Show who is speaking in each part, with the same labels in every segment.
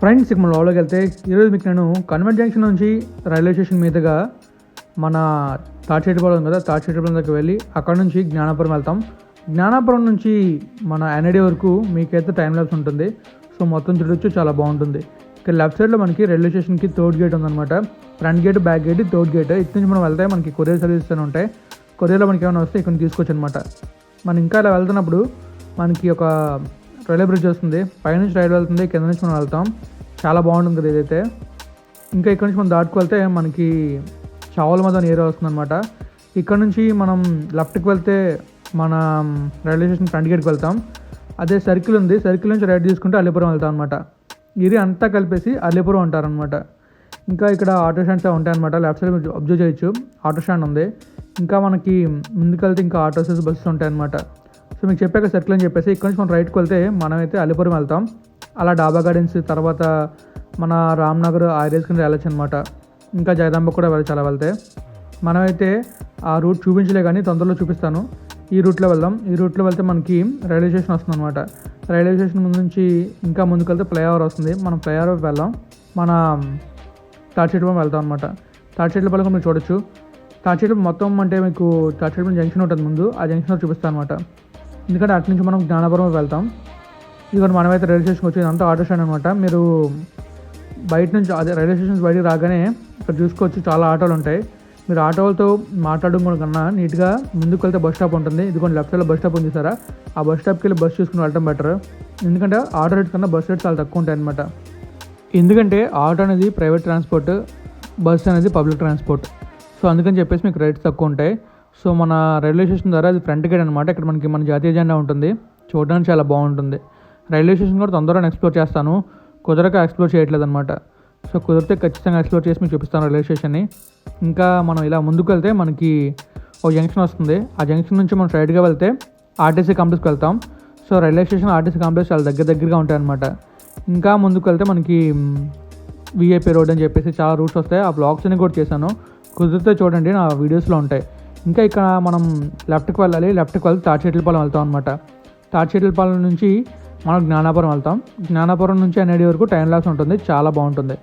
Speaker 1: Friends ఇక మన లోపలికి వెళ్తే ఈరోజు మీకు నేను కన్వెంట్ జంక్షన్ నుంచి రైల్వే స్టేషన్ మీదుగా మన తాటిచెట్టుపాలెం ఉంది కదా తాటిచెట్టుపాలెం దగ్గరికి వెళ్ళి అక్కడ నుంచి జ్ఞానాపురం వెళ్తాం. జ్ఞానాపురం నుంచి మన ఎన్ఐడి వరకు మీకైతే టైం ల్యాబ్స్ ఉంటుంది. సో మొత్తం చూడొచ్చు చాలా బాగుంటుంది. ఇక్కడ లెఫ్ట్ సైడ్లో మనకి రైల్వే స్టేషన్కి థర్డ్ గేట్ ఉందన్నమాట. Front gate back gate third gate ఇటు నుంచి మనం వెళ్తే మనకి కొరియర్ సర్వీసెస్ అని ఉంటాయి. కొరియర్లో మనకి ఏమైనా వస్తే ఇక్కడ తీసుకోవచ్చు అనమాట మనం ఇంకా ఇలా వెళ్తున్నప్పుడు మనకి ఒక రైల్వే బ్రిడ్జ్ వస్తుంది. పైనుంచి రైలు వెళ్తుంది. కింద నుంచి మనం వెళ్తాం. చాలా బాగుంటుంది కదా ఇదైతే. ఇంకా ఇక్కడ నుంచి మనం దాటుకు వెళ్తే మనకి చావల మదన్ ఏరియా వస్తుంది అనమాట ఇక్కడ నుంచి మనం లెఫ్ట్కి వెళ్తే మన రైల్వే స్టేషన్ ఫ్రంట్ గేట్కి వెళ్తాం. అదే సర్కిల్ ఉంది. సర్కిల్ నుంచి రైట్ తీసుకుంటే అల్లిపురం వెళ్తాం అనమాట ఇది అంతా కలిపేసి అల్లిపురం అంటారనమాట ఇంకా ఇక్కడ ఆటో స్టాండ్స్ ఉంటాయన్నమాట. లెఫ్ట్ సైడ్ మీరు అబ్జర్వ్ చేయొచ్చు. ఆటో స్టాండ్ ఉంది. ఇంకా మనకి ముందుకెళ్తే ఇంకా ఆటోస్ బస్సెస్ ఉంటాయన్నమాట. సో మీకు చెప్పాక సర్కిల్ అని చెప్పేసి ఇక్కడ నుంచి మనం రైట్కి వెళ్తే మనమైతే అలిపురం వెళ్తాం. అలా డాబా గార్డెన్స్ తర్వాత మన రామ్నగర్ ఆ ఏరియాస్ కింద వెళ్ళచ్చు అనమాట ఇంకా జగదాంబ కూడా వెళ్ళచ్చు అలా వెళ్తే. మనమైతే ఆ రూట్ చూపించలే కానీ తొందరలో చూపిస్తాను. ఈ రూట్లో వెళ్దాం. ఈ రూట్లో వెళ్తే మనకి రైల్వే స్టేషన్ వస్తుంది అనమాట రైల్వే స్టేషన్ ముందు నుంచి ఇంకా ముందుకు వెళ్తే ఫ్లైఓవర్ వస్తుంది. మనం ఫ్లైఓవర్ వెళ్దాం. మన తాడిచెట్టు వెళ్తాం అనమాట తాడిచెట్ల పలకం మీరు చూడొచ్చు. తాడిచెట్టు మొత్తం అంటే మీకు తాడిచెట్టు జంక్షన్ ఉంటుంది ముందు. ఆ జంక్షన్ చూపిస్తాను అనమాట ఎందుకంటే అటు నుంచి మనం జ్ఞానపురం వెళ్తాం. ఇదిగోండి మనమైతే రైల్వే స్టేషన్కి వచ్చేది అంతా ఆటో స్టాండ్ అనమాట మీరు బయట నుంచి అదే రైల్వే స్టేషన్ నుంచి బయటికి రాగానే ఇక్కడ చూసుకోవచ్చు చాలా ఆటోలు ఉంటాయి. మీరు ఆటోలతో మాట్లాడడం కన్నా నీట్గా ముందుకు వెళ్తే బస్ స్టాప్ ఉంటుంది. ఇదిగోండి లెఫ్ట్ సైడ్లో బస్ స్టాప్ ఉంది సారా. ఆ బస్ స్టాప్కి వెళ్ళి బస్ చూసుకుని వెళ్ళడం బెటర్. ఎందుకంటే ఆటో రేట్స్ కన్నా బస్ రేట్స్ చాలా తక్కువ ఉంటాయి అనమాట ఎందుకంటే ఆటో అనేది ప్రైవేట్ ట్రాన్స్పోర్ట్ బస్ అనేది పబ్లిక్ ట్రాన్స్పోర్ట్. సో అందుకని చెప్పేసి మీకు రేట్స్ తక్కువ ఉంటాయి. సో మన రైల్వే స్టేషన్ ద్వారా అది ఫ్రంట్ గేట్ అనమాట ఇక్కడ మనకి మన జాతీయ జెండా ఉంటుంది. చూడడానికి చాలా బాగుంటుంది. రైల్వే స్టేషన్ కూడా తొందరగా ఎక్స్ప్లోర్ చేస్తాను. కుదరక ఎక్స్ప్లోర్ చేయట్లేదు అనమాట సో కుదిరితే ఖచ్చితంగా ఎక్స్ప్లోర్ చేసి మీకు చూపిస్తాను రైల్వే స్టేషన్ని. ఇంకా మనం ఇలా ముందుకు వెళ్తే మనకి ఒక జంక్షన్ వస్తుంది. ఆ జంక్షన్ నుంచి మనం స్ట్రైట్గా వెళ్తే ఆర్టీసీ కాంప్లెక్స్కి వెళ్తాం. So railway station RTC complex చాలా దగ్గర దగ్గరగా ఉంటాయన్నమాట. ఇంకా ముందుకు వెళ్తే మనకి విఐపీ రోడ్ అని చెప్పేసి చాలా రూట్స్ వస్తాయి. ఆ బ్లాగ్స్ అన్ని కూడా చేశాను. కుదిరితే చూడండి నా వీడియోస్లో ఉంటాయి. ఇంకా ఇక్కడ మనం లెఫ్ట్కి వెళ్ళాలి. లెఫ్ట్కి వెళ్తే తాటిచెట్లపాలెం వెళ్తాం అనమాట తాటిచెట్లపాలెం నుంచి మనం జ్ఞానాపురం వెళ్తాం. జ్ఞానాపురం నుంచి అనేది వరకు టైం లాస్ ఉంటుంది. చాలా బాగుంటుంది.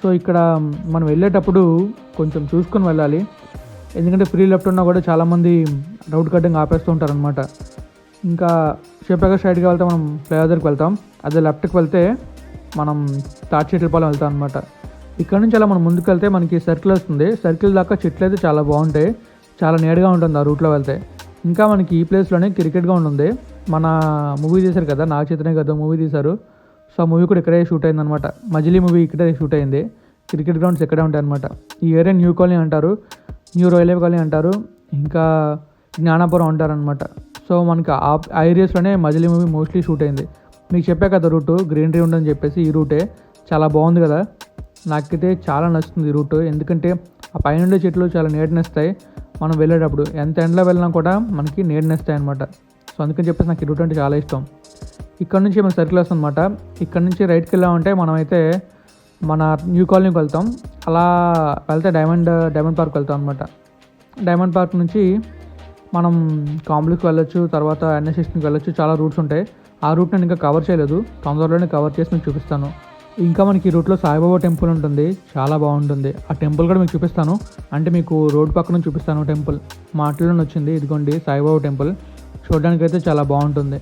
Speaker 1: సో ఇక్కడ మనం వెళ్ళేటప్పుడు కొంచెం చూసుకొని వెళ్ళాలి. ఎందుకంటే ఫ్రీ లెఫ్ట్ ఉన్నా కూడా చాలామంది రౌట్ కటింగ్ ఆపేస్తూ ఉంటారనమాట ఇంకా చెప్పాక సైడ్కి వెళ్తే మనం ఫ్లైఓవర్కి దగ్గరికి వెళ్తాం. అదే లెఫ్ట్కి వెళ్తే మనం తాటిచెట్లపాలెం వెళ్తాం అనమాట ఇక్కడ నుంచి అలా మనం ముందుకు వెళ్తే మనకి సర్కిల్ వస్తుంది. సర్కిల్ దాకా చెట్లు అయితే చాలా బాగుంటాయి. చాలా నీట్గా ఉంటుంది ఆ రూట్లో వెళ్తే. ఇంకా మనకి ఈ ప్లేస్లోనే క్రికెట్ గ్రౌండ్ ఉంది మన మూవీ తీశారు కదా నాగ చైతన్య కదా మూవీ తీశారు. సో ఆ మూవీ కూడా ఇక్కడే షూట్ అయింది అనమాట మజిలీ మూవీ ఇక్కడే షూట్ అయింది. క్రికెట్ గ్రౌండ్స్ ఇక్కడే ఉంటాయి అనమాట ఈ ఏరియా న్యూ కాలనీ అంటారు న్యూ రైల్వే కాలనీ అంటారు ఇంకా జ్ఞానాపురం అంటారనమాట సో మనకి ఆ ఆ ఏరియాస్లోనే మజిలీ మూవీ మోస్ట్లీ షూట్ అయింది. మీకు చెప్పా కదా రూటు గ్రీనరీ ఉందని చెప్పేసి ఈ రూటే. చాలా బాగుంది కదా. నాకైతే చాలా నచ్చుతుంది ఈ రూట్. ఎందుకంటే ఆ పైన చెట్లు చాలా నీడనిస్తాయి మనం వెళ్ళేటప్పుడు ఎంత ఎండలో వెళ్ళినా కూడా మనకి నీడనిస్తాయి అనమాట సో అందుకని చెప్పేసి నాకు ఈ రూట్ అంటే చాలా ఇష్టం. ఇక్కడ నుంచి మన సర్కిల్ వస్తుందన్నమాట ఇక్కడ నుంచి రైట్కి వెళ్ళామంటే మనమైతే మన న్యూ కాలనీకి వెళ్తాం. అలా వెళ్తే డైమండ్ డైమండ్ పార్క్ వెళ్తాం అనమాట డైమండ్ పార్క్ నుంచి మనం కాంప్లెక్స్కి వెళ్ళొచ్చు తర్వాత ఎన్ఎస్ వెళ్ళొచ్చు చాలా రూట్స్ ఉంటాయి. ఆ రూట్ నేను ఇంకా కవర్ చేయలేదు. తొందరలోనే కవర్ చేసి మీకు చూపిస్తాను. ఇంకా మనకి ఈ రూట్లో సాయిబాబా టెంపుల్ ఉంటుంది. చాలా బాగుంటుంది. ఆ టెంపుల్ కూడా మీకు చూపిస్తాను. అంటే మీకు రోడ్ పక్కన చూపిస్తాను టెంపుల్. మాటలోనే వచ్చింది. ఇదిగోండి సాయిబాబా టెంపుల్. చూడడానికి అయితే చాలా బాగుంటుంది.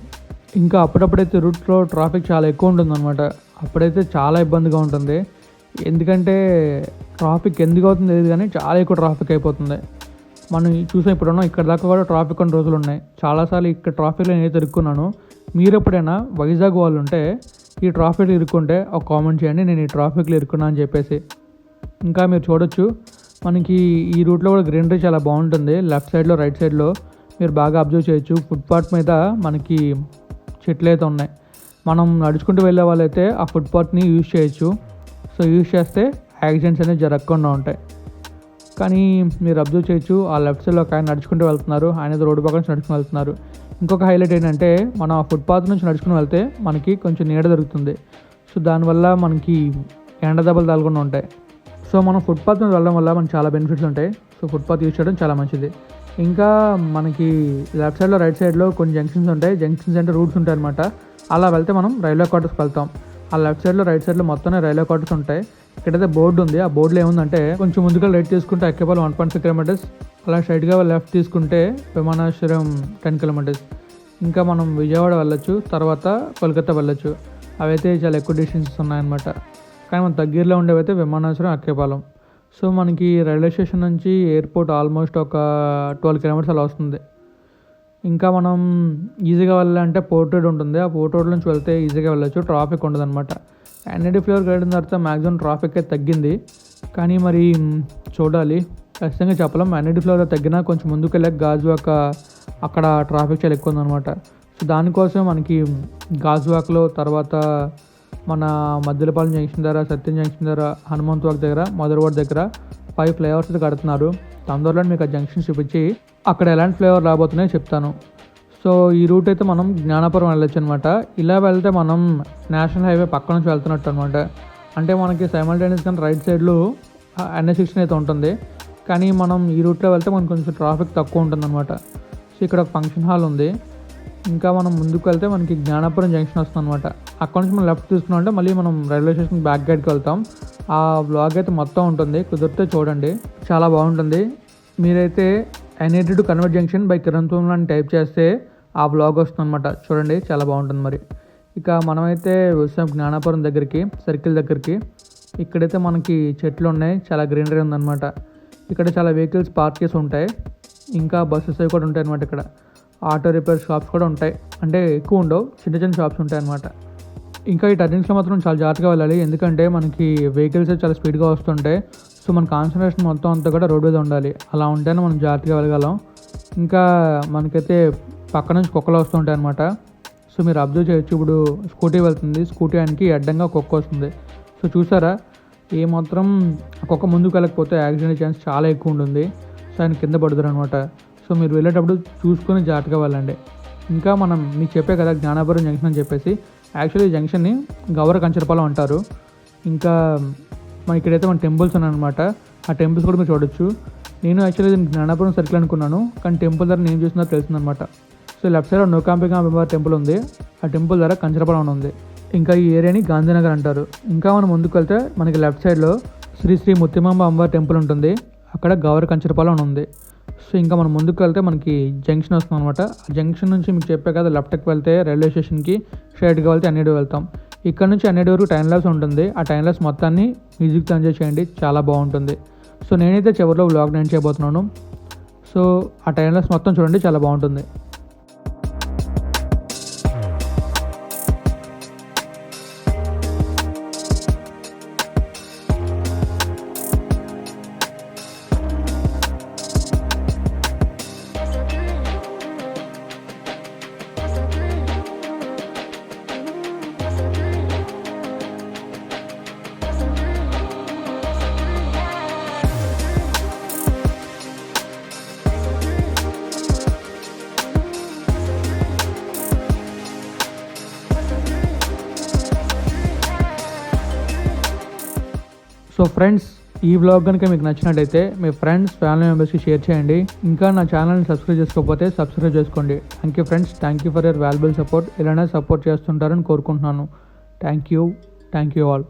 Speaker 1: ఇంకా అప్పుడప్పుడైతే రూట్లో ట్రాఫిక్ చాలా ఎక్కువ ఉంటుంది అనమాట అప్పుడైతే చాలా ఇబ్బందిగా ఉంటుంది. ఎందుకంటే ట్రాఫిక్ ఎందుకు అవుతుంది లేదు కానీ చాలా ఎక్కువ ట్రాఫిక్ అయిపోతుంది. మనం చూసాం ఇప్పుడున్నాం ఇక్కడ దాకా కూడా ట్రాఫిక్ కొన్ని రోజులు ఉన్నాయి. చాలాసార్లు ఇక్కడ ట్రాఫిక్లో నేను తిరుక్కున్నాను మీరు ఎప్పుడైనా వైజాగ్ వాళ్ళు ఉంటే ఈ ట్రాఫిక్లో ఇరుక్కుంటే ఒక కామెంట్ చేయండి నేను ఈ ట్రాఫిక్లో ఇరుక్కున్నా అని చెప్పేసి. ఇంకా మీరు చూడొచ్చు మనకి ఈ రూట్లో కూడా గ్రీనరీ చాలా బాగుంటుంది. లెఫ్ట్ సైడ్లో రైట్ సైడ్లో మీరు బాగా అబ్జర్వ్ చేయొచ్చు. ఫుట్పాత్ మీద మనకి చెట్లు అయితే ఉన్నాయి. మనం నడుచుకుంటూ వెళ్ళే వాళ్ళైతే ఆ ఫుట్పాత్ని యూజ్ చేయొచ్చు. సో యూజ్ చేస్తే యాక్సిడెంట్స్ అనేవి జరగకుండా ఉంటాయి. కానీ మీరు అబ్జర్వ్ చేయొచ్చు ఆ లెఫ్ట్ సైడ్లో ఒక ఆయన నడుచుకుంటూ వెళ్తున్నారు. ఆయన రోడ్డు పక్కన నడుచుకుని వెళ్తున్నారు. ఇంకొక హైలైట్ ఏంటంటే మనం ఆ ఫుట్పాత్ నుంచి నడుచుకుని వెళ్తే మనకి కొంచెం నీడ దొరుకుతుంది. సో దానివల్ల మనకి ఎండ దెబ్బలు తగలకుండా ఉంటాయి. సో మనం ఫుట్పాత్ మీద వెళ్ళడం వల్ల మనకి చాలా బెనిఫిట్స్ ఉంటాయి. సో ఫుట్పాత్ యూజ్ చేయడం చాలా మంచిది. ఇంకా మనకి లెఫ్ట్ సైడ్లో రైట్ సైడ్లో కొన్ని జంక్షన్స్ ఉంటాయి. జంక్షన్స్ అంటే రూట్స్ ఉంటాయి అనమాట అలా వెళ్తే మనం రైల్వే క్వార్టర్స్కి వెళ్తాం. ఆ లెఫ్ట్ సైడ్లో రైట్ సైడ్లో మొత్తం రైల్వే క్వార్టర్స్ ఉంటాయి. ఇక్కడైతే బోర్డు ఉంది. ఆ బోర్డులో ఏముందంటే కొంచెం ముందుగా రైట్ తీసుకుంటే Akkayyapalem one point six kilometres. అలా స్ట్రైట్గా లెఫ్ట్ తీసుకుంటే విమానాశ్రయం టెన్ కిలోమీటర్స్. ఇంకా మనం విజయవాడ వెళ్ళొచ్చు తర్వాత కోల్కతా వెళ్ళొచ్చు. అవైతే చాలా ఎక్కువ డిస్టెన్సెస్ ఉన్నాయన్నమాట. కానీ మన దగ్గరలో ఉండేవైతే విమానాశ్రయం అక్కేపాలెం సో మనకి రైల్వే స్టేషన్ నుంచి ఎయిర్పోర్ట్ ఆల్మోస్ట్ ఒక ట్వెల్వ్ కిలోమీటర్స్ అలా వస్తుంది. ఇంకా మనం ఈజీగా వెళ్ళాలంటే పోర్ట్ రోడ్ ఉంటుంది. ఆ పోర్ట్ రోడ్ నుంచి వెళ్తే ఈజీగా వెళ్ళొచ్చు. ట్రాఫిక్ ఉండదు అనమాట ఎన్ఐడి ఫ్లేవర్ గడిన తర్వాత మ్యాక్సిమం ట్రాఫిక్ అయితే తగ్గింది. కానీ మరి చూడాలి. ఖచ్చితంగా చెప్పలేం. ఎన్ఐడి ఫ్లేవర్ తగ్గినా కొంచెం ముందుకు వెళ్ళాక గాజువాక అక్కడ ట్రాఫిక్ చాలా ఎక్కువ ఉందన్నమాట. సో దానికోసం మనకి గాజువాకలో తర్వాత మన మద్దెలపాలెం జంక్షన్ దగ్గర సత్యం జంక్షన్ దగ్గర హనుమంత్ వాక్ దగ్గర మధురవాడ దగ్గర ఫైవ్ ఫ్లైఓవర్స్ కడుతున్నారు. తొందరలో మీకు ఆ జంక్షన్ చూపించి అక్కడ ఎలాంటి ఫ్లేవర్ రాబోతున్నాయో చెప్తాను. సో ఈ రూట్ అయితే మనం జ్ఞానపురం వెళ్ళొచ్చు అనమాట ఇలా వెళ్తే మనం నేషనల్ హైవే పక్క నుంచి వెళ్తున్నట్టు అనమాట అంటే మనకి సైమల్టేనియస్ కానీ రైట్ సైడ్లో ఎన్ఎస్ సిక్స్టీన్ అయితే ఉంటుంది. కానీ మనం ఈ రూట్లో వెళ్తే మనకు కొంచెం ట్రాఫిక్ తక్కువ ఉంటుంది అనమాట సో ఇక్కడ ఒక ఫంక్షన్ హాల్ ఉంది. ఇంకా మనం ముందుకు వెళ్తే మనకి జ్ఞానపురం జంక్షన్ వస్తుంది అనమాట అక్కడ నుంచి మనం లెఫ్ట్ తీసుకున్నాం అంటే మళ్ళీ మనం రైల్వే స్టేషన్ బ్యాక్ గైడ్కి వెళ్తాం. ఆ బ్లాగ్ అయితే మొత్తం ఉంటుంది. కుదిరితే చూడండి. చాలా బాగుంటుంది. మీరైతే NIT to convent junction by Kiran అని టైప్ చేస్తే ఆ బ్లాగ్ వస్తుంది అనమాట చూడండి చాలా బాగుంటుంది మరి. ఇక మనమైతే వచ్చాం జ్ఞానాపురం దగ్గరికి సర్కిల్ దగ్గరికి ఇక్కడైతే మనకి చెట్లు ఉన్నాయి చాలా గ్రీనరీ ఉందన్నమాట. ఇక్కడ చాలా వెహికల్స్ పార్క్ చేసి ఉంటాయి. ఇంకా బస్సెస్ అవి కూడా ఉంటాయి అనమాట ఇక్కడ. ఆటో రిపేర్ షాప్స్ కూడా ఉంటాయి. అంటే ఎక్కువ ఉండవు చిన్న చిన్న షాప్స్ ఉంటాయి అనమాట ఇంకా ఈ టర్నింగ్స్లో మాత్రం చాలా జాగ్రత్తగా వెళ్ళాలి. ఎందుకంటే మనకి వెహికల్స్ చాలా స్పీడ్గా వస్తుంటాయి. సో మన కాన్సన్ట్రేషన్ మొత్తం అంతా కూడా రోడ్ మీద ఉండాలి. అలా ఉంటేనే మనం జాగ్రత్తగా వెళ్ళగలం. ఇంకా మనకైతే పక్క నుంచి కుక్కలు వస్తుంటాయి అనమాట సో మీరు అబ్జర్వ్ చేయొచ్చు. ఇప్పుడు స్కూటీ వెళ్తుంది. స్కూటీ ఆయనకి అడ్డంగా కుక్క వస్తుంది. సో చూసారా? ఏ మాత్రం కుక్క ముందుకు వెళ్ళకపోతే యాక్సిడెంట్ ఛాన్స్ చాలా ఎక్కువ ఉంటుంది. సో ఆయన కింద పడుతారు అనమాట సో మీరు వెళ్ళేటప్పుడు చూసుకొని జాగ్రత్తగా వెళ్ళండి. ఇంకా మనం మీకు చెప్పే కదా జ్ఞానాపురం జంక్షన్ అని చెప్పేసి. యాక్చువల్లీ ఈ జంక్షన్ని గౌర కంచరపాలెం అంటారు. ఇంకా మా ఇక్కడైతే మన టెంపుల్స్ ఉన్నాయన్నమాట. ఆ టెంపుల్స్ కూడా మీరు చూడొచ్చు. నేను యాక్చువల్లీ దీన్ని జ్ఞానాపురం సర్కిల్ అనుకున్నాను. కానీ టెంపుల్ ధర నేను చూసినా తెలిసిందనమాట సో లెఫ్ట్ సైడ్ నోకాంబిక అమ్మవారి టెంపుల్ ఉంది. ఆ టెంపుల్ ద్వారా కంచరపాలెం అని ఉంది. ఇంకా ఈ ఏరియాని గాంధీనగర్ అంటారు. ఇంకా మనం ముందుకు వెళ్తే మనకి లెఫ్ట్ సైడ్లో శ్రీ శ్రీ ముత్తిమాంబ అమ్మవారి టెంపుల్ ఉంటుంది. అక్కడ గౌర కంచరపాలెం అని ఉంది. సో ఇంకా మనం ముందుకు వెళ్తే మనకి జంక్షన్ వస్తుంది అనమాట ఆ జంక్షన్ నుంచి మీకు చెప్పే కదా లెఫ్ట్కి వెళ్తే రైల్వే స్టేషన్కి స్ట్రైట్గా వెళ్తే అన్నిటి వెళ్తాం. ఇక్కడ నుంచి అన్నిటి వరకు టైం లాస్ ఉంటుంది. ఆ టైం లాస్ మొత్తాన్ని మ్యూజిక్తో ఎంజాయ్ చేయండి చాలా బాగుంటుంది. సో నేనైతే చివరిలో వ్లాగ్ నేను చేయబోతున్నాను. సో ఆ టైం లాస్ మొత్తం చూడండి. చాలా బాగుంటుంది. సో ఫ్రెండ్స్ ఈ బ్లాగ్ కనుక మీకు నచ్చినట్టయితే మీ ఫ్రెండ్స్ ఫ్యామిలీ మెంబర్స్కి షేర్ చేయండి. ఇంకా నా ఛానల్ని సబ్స్క్రైబ్ చేసుకోకపోతే సబ్స్క్రైబ్ చేసుకోండి. Thank you friends thank you for your valuable support ఇలానే సపోర్ట్ చేస్తుంటారని కోరుకుంటున్నాను. Thank you thank you all